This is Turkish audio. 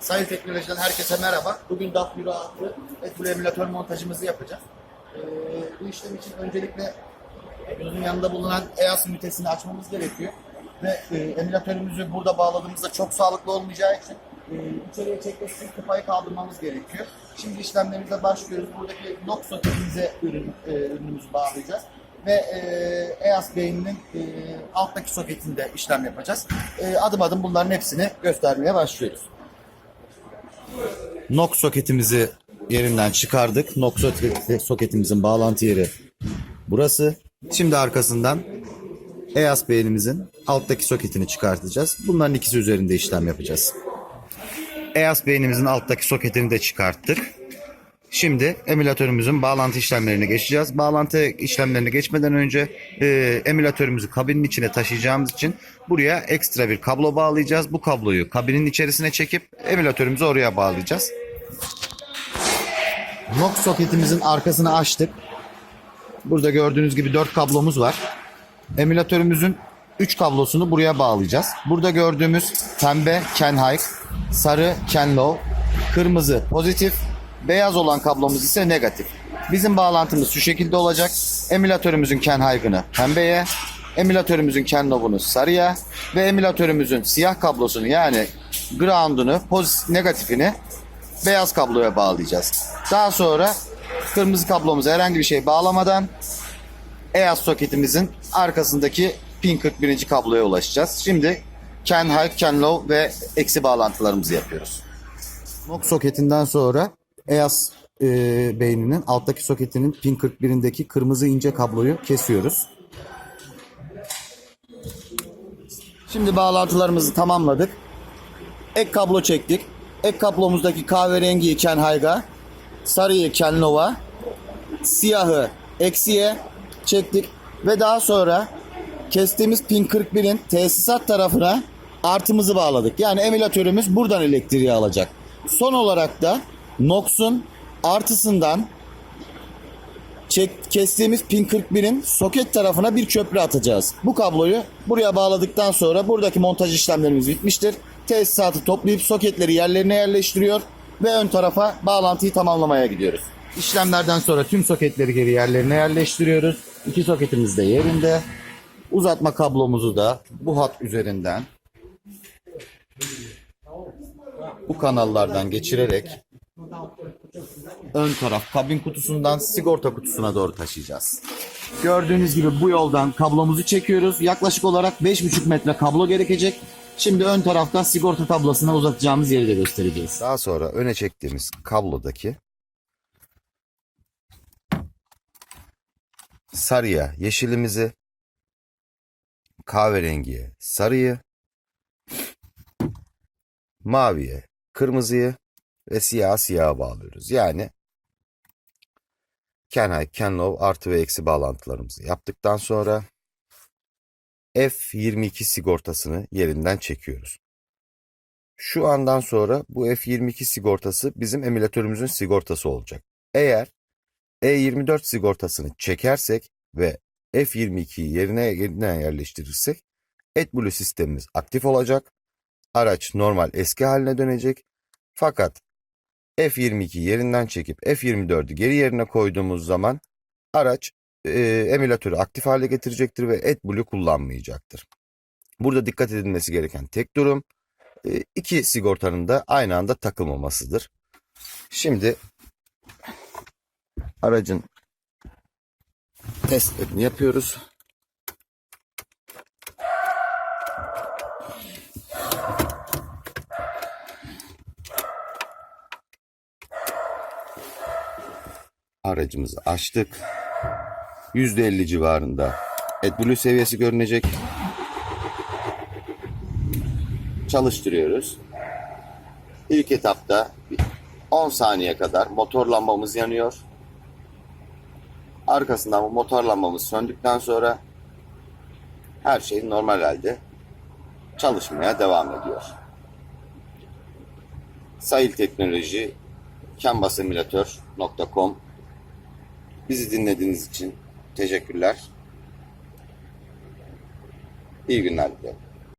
Sayın Teknoloji'den herkese merhaba. Bugün DAF Euro 6 Etbul emülatör montajımızı yapacağız. Ee, bu işlem için öncelikle gözün yanında bulunan EAS ünitesini açmamız gerekiyor. Ve e, emülatörümüzü burada bağladığımızda çok sağlıklı olmayacağı için e, içeriye çekmesi tıpayı kaldırmamız gerekiyor. Şimdi işlemlerimize başlıyoruz. Buradaki NOx soketimize ürün, e, ürünümüzü bağlayacağız. Ve e, EAS beyninin e, alttaki soketinde işlem yapacağız. E, adım adım bunların hepsini göstermeye başlıyoruz. NOx soketimizi yerinden çıkardık. Soketi- soketimizin bağlantı yeri burası. Şimdi arkasından EAS beynimizin alttaki soketini çıkartacağız. Bunların ikisi üzerinde işlem yapacağız. EAS beynimizin alttaki soketini de çıkarttık. Şimdi emülatörümüzün bağlantı işlemlerine geçeceğiz. Bağlantı işlemlerine geçmeden önce e, emülatörümüzü kabinin içine taşıyacağımız için buraya ekstra bir kablo bağlayacağız. Bu kabloyu kabinin içerisine çekip emülatörümüzü oraya bağlayacağız. NOx soketimizin arkasını açtık. Burada gördüğünüz gibi 4 kablomuz var. Emülatörümüzün 3 kablosunu buraya bağlayacağız. Burada gördüğümüz pembe Ken High, sarı Ken Low, kırmızı pozitif, beyaz olan kablomuz ise negatif. Bizim bağlantımız şu şekilde olacak. Emülatörümüzün Ken High'ını pembeye, emülatörümüzün Ken Low'unu sarıya ve emülatörümüzün siyah kablosunu yani ground'unu, negatifini beyaz kabloya bağlayacağız. Daha sonra kırmızı kablomuza herhangi bir şey bağlamadan EAS soketimizin arkasındaki pin 41. kabloya ulaşacağız. Şimdi Ken High, Ken Low ve eksi bağlantılarımızı yapıyoruz. NOx soketinden sonra EAS e, beyninin alttaki soketinin pin 41'indeki kırmızı ince kabloyu kesiyoruz. Şimdi bağlantılarımızı tamamladık. Ek kablo çektik. Ek kablomuzdaki kahverengiyi Ken High'a, sarıyı Ken Low'a, siyahı eksiye çektik ve daha sonra kestiğimiz pin 41'in tesisat tarafına artımızı bağladık. Yani emülatörümüz buradan elektriği alacak. Son olarak da NOX'un artısından çek, kestiğimiz pin 41'in soket tarafına bir köprü atacağız. Bu kabloyu buraya bağladıktan sonra buradaki montaj işlemlerimiz bitmiştir. Tesisatı toplayıp soketleri yerlerine yerleştiriyor ve ön tarafa bağlantıyı tamamlamaya gidiyoruz. İşlemlerden sonra tüm soketleri geri yerlerine yerleştiriyoruz. İki soketimiz de yerinde. Uzatma kablomuzu da bu hat üzerinden bu kanallardan geçirerek ön taraf kabin kutusundan sigorta kutusuna doğru taşıyacağız. Gördüğünüz gibi bu yoldan kablomuzu çekiyoruz. Yaklaşık olarak 5,5 metre kablo gerekecek. Şimdi ön taraftan sigorta tablasına uzatacağımız yeri de göstereceğiz. Daha sonra öne çektiğimiz kablodaki sarıya yeşilimizi, kahverengiye sarıyı, maviye kırmızıyı ve siyah siyaha bağlıyoruz. Yani Ken High, Ken Low artı ve eksi bağlantılarımızı yaptıktan sonra F22 sigortasını yerinden çekiyoruz. Şu andan sonra bu F22 sigortası bizim emülatörümüzün sigortası olacak. Eğer E24 sigortasını çekersek ve F22'yi yerine yeniden yerleştirirsek AdBlue sistemimiz aktif olacak. Araç normal eski haline dönecek. Fakat F22 yerinden çekip F24'ü geri yerine koyduğumuz zaman araç e, emülatörü aktif hale getirecektir ve AdBlue kullanmayacaktır. Burada dikkat edilmesi gereken tek durum e, iki sigortanın da aynı anda takılmamasıdır. Şimdi aracın testlerini yapıyoruz. Aracımızı açtık. %50 civarında AdBlue seviyesi görünecek. Çalıştırıyoruz. İlk etapta 10 saniye kadar motor lambamız yanıyor. Arkasından bu motor lambamız söndükten sonra her şey normal halde çalışmaya devam ediyor. Sahil Teknoloji canvasemülatör.com Bizi dinlediğiniz için teşekkürler. İyi günler dilerim.